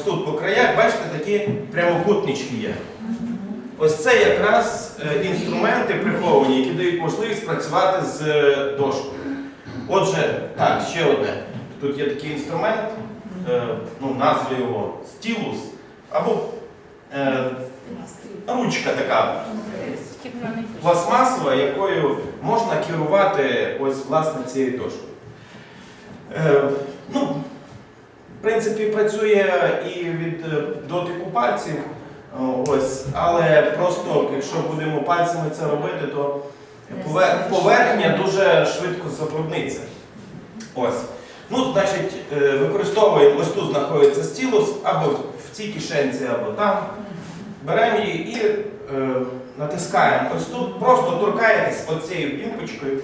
ось тут по краях, бачите, такі прямокутнички є. Ось це якраз е, інструменти приховані, які дають можливість працювати з е, дошкою. Отже, так, ще одне. Тут є такий інструмент, е, ну, назва його стілус, або е, ручка така пластмасова, якою можна керувати ось власне цією дошкою. Е, ну, в принципі, працює і від е, дотику пальців, ось, але просто, якщо будемо пальцями це робити, то повер- поверхня дуже швидко забрудниться. Ось. Ну, значить, е, використовуємо, ось тут знаходиться стілус, або в цій кишенці, або там. Беремо її і е, натискаємо. Ось тут просто торкаєтесь оцією пімпочкою.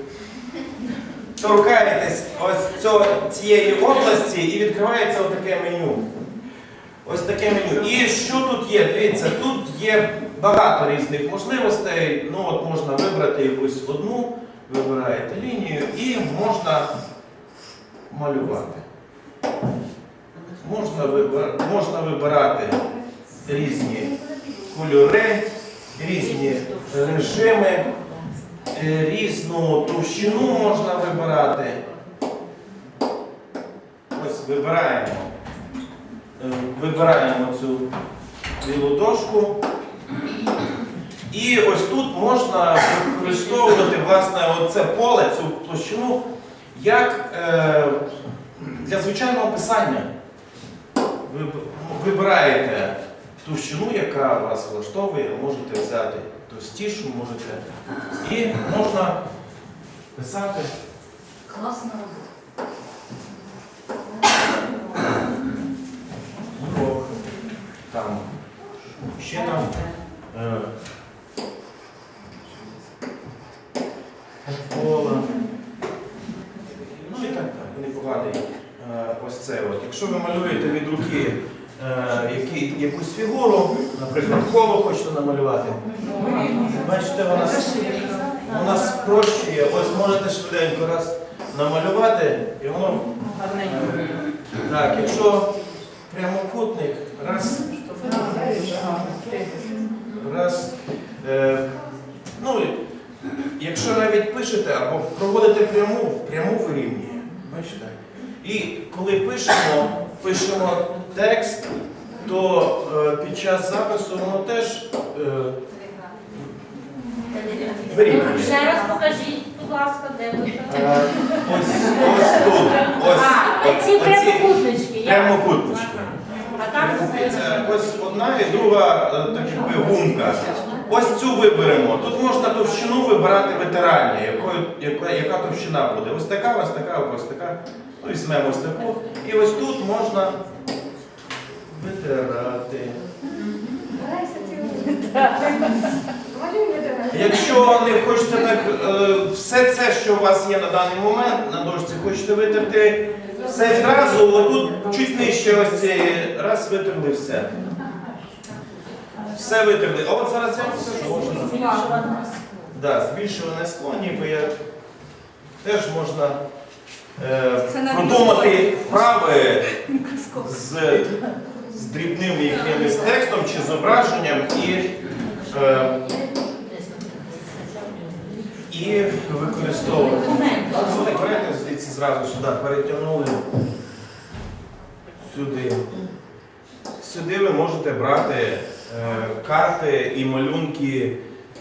Торкаєтесь ось цього, цієї області і відкривається отаке меню. Ось таке меню. І що тут є? Дивіться, тут є багато різних можливостей. Ну от можна вибрати якусь одну, вибираєте лінію і можна малювати. Можна, вибир... можна вибирати різні кольори, різні режими, різну товщину можна вибирати. Ось вибираємо. Е, Вибираємо цю білу дошку. І ось тут можна використовувати власне оце поле, цю площину, як е, для звичайного писання. Ви вибираєте товщину, яка вас влаштовує, можете взяти товстішу, можете. І можна писати. Класно. урок, там, ще там. Е, Кола. Ну і так далі, непоганий. Е, Ось це от. Якщо ви малюєте від руки які, якусь фігуру, наприклад, коло хочете намалювати, бачите, вона, вона спрощує. Ось можете швиденько раз намалювати, і воно. е, Так, якщо прямокутник, раз, раз. Е, ну, якщо навіть пишете або проводите пряму, пряму вирівнює. Бачите? І коли пишемо, пишемо текст, то е, під час запису воно теж е, вирівнює. Ще раз покажіть, будь ласка, де ви? Е, ось, ось тут. Ось, А, от- ці оці прямокутнички. я- прямокутнички. А там Це ось одна і друга е, так якби гумка. Ось цю виберемо. Тут можна товщину вибирати витиральня, якою, яка, яка товщина буде. Ось така, ось така, ось така. Ну, візьмемо ось таку. І ось тут можна витирати. Якщо не хочете так, е, все це, що у вас є на даний момент на дошці, хочете витерти все зразу, отут чуть нижче ось цієї, раз витерли все. Все витерли. А от зараз я вам покажу. Можна. Да, збільшуване скло, ніби як теж можна е, продумати вправи з, з дрібним якимось текстом чи зображенням і, е, і використовувати. Звідси зразу сюди перетягнули сюди. Сюди ви можете брати е, карти і малюнки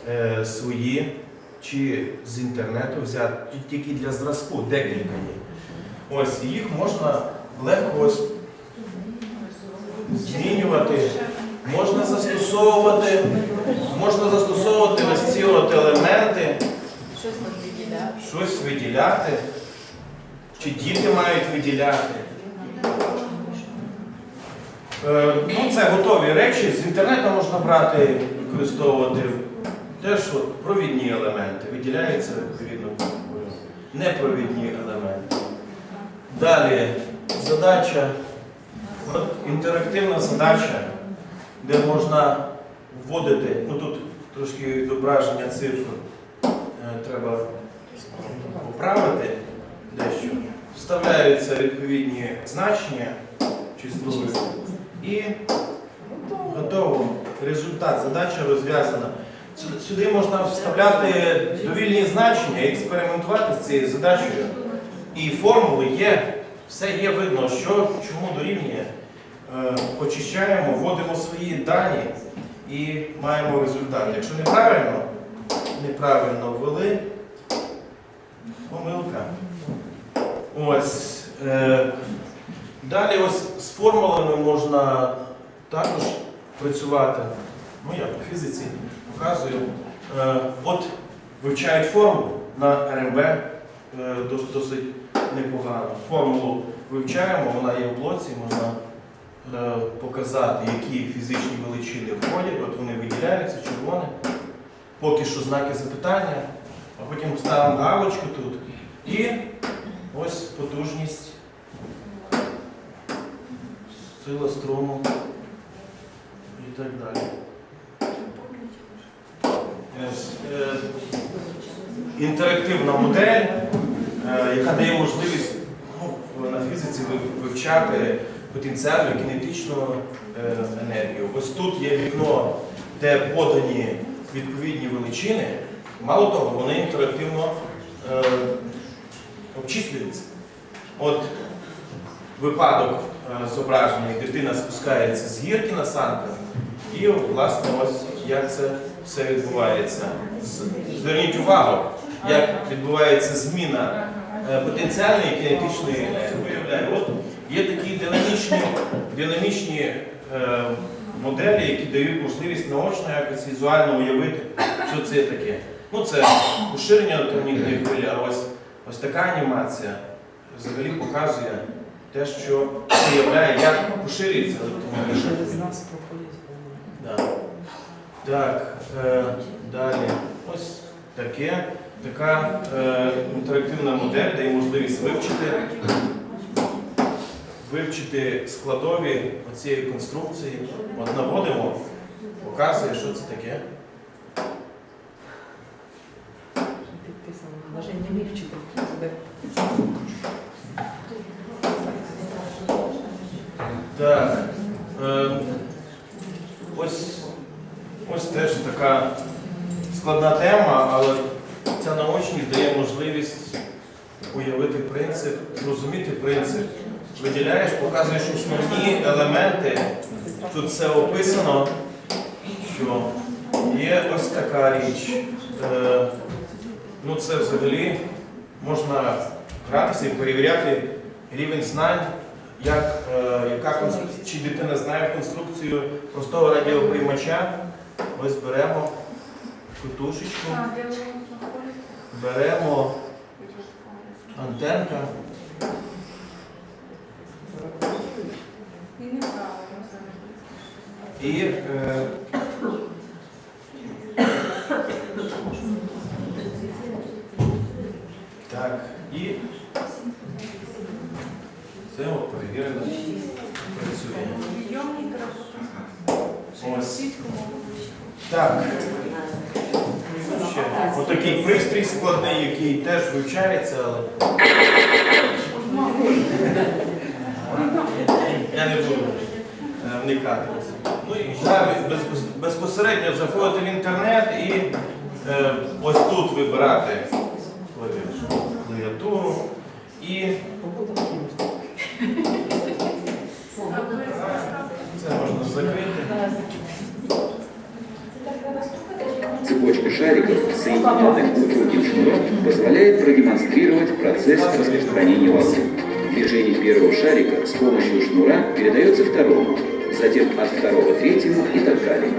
е, свої, чи з інтернету взяти, тільки для зразку, декілька є. Ось їх можна легко ось змінювати, можна застосовувати, можна застосовувати ось ці от елементи, щось виділяти, чи діти мають виділяти. Е, Ну, це готові речі, з інтернету можна брати, використовувати. Теж от провідні елементи, виділяються відповідно. Непровідні елементи. Далі задача, інтерактивна задача, де можна вводити, ну тут трошки відображення цифр е, треба поправити дещо. Вставляються відповідні значення числових. І готово. Результат, задача розв'язана. Сюди можна вставляти довільні значення, експериментувати з цією задачею. І формули є, все є видно, що чому дорівнює. Е, Очищаємо, вводимо свої дані і маємо результат. Якщо неправильно, неправильно ввели, помилка. Ось. Е, далі ось з формулами можна також працювати. Ну, я по фізиці показую. Е, от вивчають формулу на РМБ досить непогано. Формулу вивчаємо, вона є в блоці, можна показати, які фізичні величини входять, от вони виділяються, червоне. Поки що знаки запитання, а потім ставимо галочку тут. І ось потужність, сила струму і так далі. Е, Інтерактивна модель, е, яка дає можливість ну, на фізиці вивчати потенціальну кінетичну е, енергію. Ось тут є вікно, де подані відповідні величини. Мало того, вони інтерактивно е, обчислюються. От випадок е, зображений, дитина спускається з гірки на санках, і власне ось як це все відбувається. Зверніть увагу, як відбувається зміна потенціальної кінетичної енергії. Є такі динамічні, динамічні е, моделі, які дають можливість наочно якось візуально уявити, що це таке. Ну, це поширення електромагнітної хвилі, а ось, ось така анімація взагалі показує те, що виявляє, як поширюється електромагнітна хвиля. Да. Так, е, далі. Ось таке, така е, інтерактивна модель дає можливість вивчити, вивчити складові цієї конструкції. От наводимо, показує, що це таке. Так. Е, ось, ось теж така складна тема, але ця наочність дає можливість уявити принцип, зрозуміти принцип. Виділяєш, показуєш основні елементи. Тут все описано, що є ось така річ. Е, ну це взагалі можна гратися і перевіряти рівень знань як, е, яка конструкція, чи дитина знає конструкцію простого радіоприймача. Ось беремо кутушечку, беремо антенка. І е, так, і це от перевірено працює. Ось. Так. Отакий пристрій складний, який теж вивчається, але я не буду е, вникати. Ну безпосередньо заходити в інтернет і е, ось тут вибирати клавіатуру- і це можна закрити. Цепочка шариков, соединенных упругим шнуром, позволяет продемонстрировать процесс распространения волны. Движение первого шарика с помощью шнура передается второму, затем от второго третьему и так далее.